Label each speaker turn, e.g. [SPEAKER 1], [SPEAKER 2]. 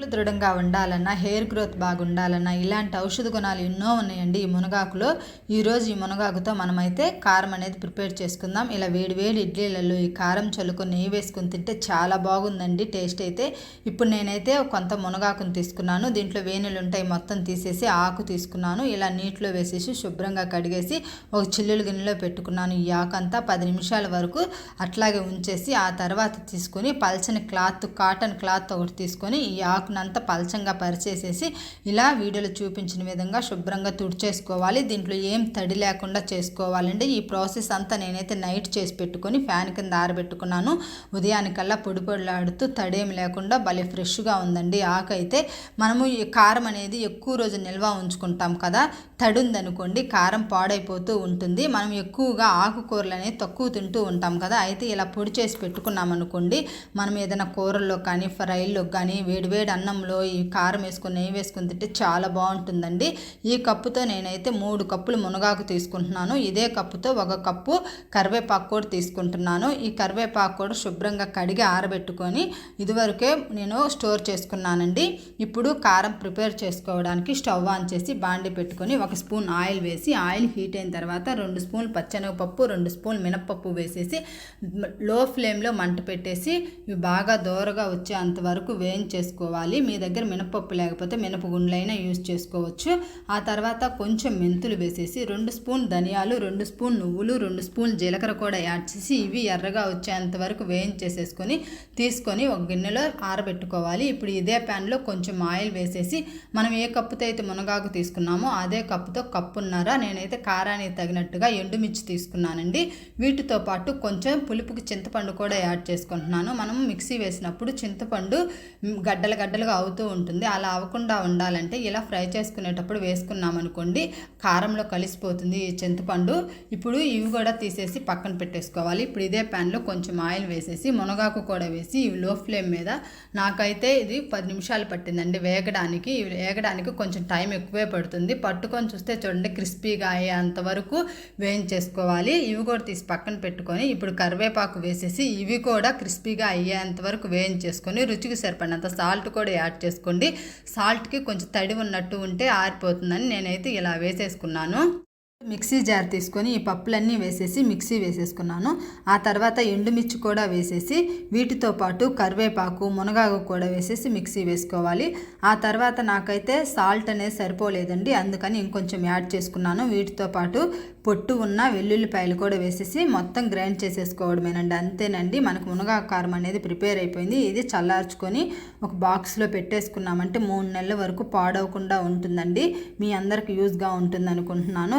[SPEAKER 1] ముక్కులు దృఢంగా ఉండాలన్నా హెయిర్ గ్రోత్ బాగుండాలన్నా ఇలాంటి ఔషధ గుణాలు ఎన్నో ఉన్నాయండి ఈ మునగాకులో. ఈరోజు ఈ మునగాకుతో మనమైతే కారం అనేది ప్రిపేర్ చేసుకుందాం. ఇలా వేడి వేడి ఇడ్లీలలో ఈ కారం చల్లుకొని నెయ్యి వేసుకుని తింటే చాలా బాగుందండి టేస్ట్ అయితే. ఇప్పుడు నేనైతే కొంత మునగాకును తీసుకున్నాను. దీంట్లో వేణులు ఉంటాయి మొత్తం తీసేసి ఆకు తీసుకున్నాను. ఇలా నీటిలో వేసేసి శుభ్రంగా కడిగేసి ఒక చిల్లుల గిన్నెలో పెట్టుకున్నాను. ఈ ఆకు అంతా పది నిమిషాల వరకు అట్లాగే ఉంచేసి ఆ తర్వాత తీసుకొని పల్చని క్లాత్ కాటన్ క్లాత్ ఒకటి తీసుకొని ఈ ఆకు ఆకునంతా పలచంగా పరిచేసేసి ఇలా వీడియోలో చూపించిన విధంగా శుభ్రంగా తుడిచేసుకోవాలి. దీంట్లో ఏం తడి లేకుండా చేసుకోవాలండి. ఈ ప్రాసెస్ అంతా నేనైతే నైట్ చేసి పెట్టుకొని ఫ్యాన్ కింద ఆరబెట్టుకున్నాను. ఉదయానికల్లా పొడి పొడిలాడుతూ తడేం లేకుండా భలే ఫ్రెష్గా ఉందండి. ఆకు అయితే మనము ఈ కారం అనేది ఎక్కువ రోజు నిల్వ ఉంచుకుంటాం కదా. తడి ఉందనుకోండి కారం పాడైపోతూ ఉంటుంది. మనం ఎక్కువగా ఆకుకూరలు అనేది తక్కువ తింటూ ఉంటాం కదా. అయితే ఇలా పొడి చేసి పెట్టుకున్నాం అనుకోండి మనం ఏదైనా కూరల్లో కానీ ఫ్రైల్లో కానీ వేడివేడి అన్నంలో ఈ కారం వేసుకుని నెయ్యి వేసుకుని తింటే చాలా బాగుంటుందండి. ఈ కప్పుతో నేనైతే మూడు కప్పులు మునగాకు తీసుకుంటున్నాను. ఇదే కప్పుతో ఒక కప్పు కరివేపాకు కూడా తీసుకుంటున్నాను. ఈ కరివేపాకు కూడా శుభ్రంగా కడిగి ఆరబెట్టుకొని ఇదివరకే నేను స్టోర్ చేసుకున్నానండి. ఇప్పుడు కారం ప్రిపేర్ చేసుకోవడానికి స్టవ్ ఆన్ చేసి బాండి పెట్టుకొని ఒక స్పూన్ ఆయిల్ వేసి ఆయిల్ హీట్ అయిన తర్వాత రెండు స్పూన్లు పచ్చెనగపప్పు రెండు స్పూన్లు మినపప్పు వేసేసి లో ఫ్లేమ్లో మంట పెట్టేసి ఇవి బాగా దోరగా వచ్చే అంతవరకు వేయించేసుకోవాలి. చేసుకోవాలి మీ దగ్గర మినపప్పు లేకపోతే మినపగుండ్లైనా యూజ్ చేసుకోవచ్చు. ఆ తర్వాత కొంచెం మెంతులు వేసేసి రెండు స్పూన్ ధనియాలు రెండు స్పూన్ నువ్వులు రెండు స్పూన్ జీలకర్ర కూడా యాడ్ చేసి ఇవి ఎర్రగా వచ్చేంత వరకు వేయించేసేసుకొని తీసుకొని ఒక గిన్నెలో ఆరబెట్టుకోవాలి. ఇప్పుడు ఇదే ప్యాన్లో కొంచెం ఆయిల్ వేసేసి మనం ఏ కప్పుతో అయితే మునగాకు తీసుకున్నామో అదే కప్పుతో కప్పున్నర నేనైతే కారానికి తగినట్టుగా ఎండుమిర్చి తీసుకున్నానండి. వీటితో పాటు కొంచెం పులుపుకి చింతపండు కూడా యాడ్ చేసుకుంటున్నాను. మనం మిక్సీ వేసినప్పుడు చింతపండు గడ్డల గడ్డలు మెత్తలుగా అవుతూ ఉంటుంది. అలా అవ్వకుండా ఉండాలంటే ఇలా ఫ్రై చేసుకునేటప్పుడు వేసుకున్నామనుకోండి కారంలో కలిసిపోతుంది ఈ చింతపండు. ఇప్పుడు ఇవి కూడా తీసేసి పక్కన పెట్టేసుకోవాలి. ఇప్పుడు ఇదే ప్యాన్లో కొంచెం ఆయిల్ వేసేసి మునగాకు కూడా వేసి ఇవి లో ఫ్లేమ్ మీద నాకైతే ఇది పది నిమిషాలు పట్టిందండి వేగడానికి. ఇవి వేగడానికి కొంచెం టైం ఎక్కువే పడుతుంది. పట్టుకొని చూస్తే చూడండి క్రిస్పీగా అయ్యేంత వరకు వేయించేసుకోవాలి. ఇవి కూడా తీసి పక్కన పెట్టుకొని ఇప్పుడు కరివేపాకు వేసేసి ఇవి కూడా క్రిస్పీగా అయ్యేంత వరకు వేయించేసుకొని రుచికి సరిపడినంత సాల్ట్ కూడా కూడా యాడ్ చేసుకోండి. సాల్ట్కి కొంచెం తడి ఉన్నట్టు ఉంటే ఆరిపోతుందని నేనైతే ఇలా వేసేసుకున్నాను. మిక్సీ జార్ తీసుకొని ఈ పప్పులన్నీ వేసేసి మిక్సీ వేసేసుకున్నాను. ఆ తర్వాత ఎండుమిర్చి కూడా వేసేసి వీటితో పాటు కరివేపాకు మునగాకు కూడా వేసేసి మిక్సీ వేసుకోవాలి. ఆ తర్వాత నాకైతే సాల్ట్ అనేది సరిపోలేదండి అందుకని ఇంకొంచెం యాడ్ చేసుకున్నాను. వీటితో పాటు పొట్టు ఉన్న వెల్లుల్లిపాయలు కూడా వేసేసి మొత్తం గ్రైండ్ చేసేసుకోవడమేనండి అంతేనండి. మనకు మునగాకు కారం అనేది ప్రిపేర్ అయిపోయింది. ఇది చల్లార్చుకొని ఒక బాక్స్లో పెట్టేసుకున్నామంటే మూడు నెలల వరకు పాడవకుండా ఉంటుందండి. మీ అందరికి యూజ్గా ఉంటుంది అనుకుంటున్నాను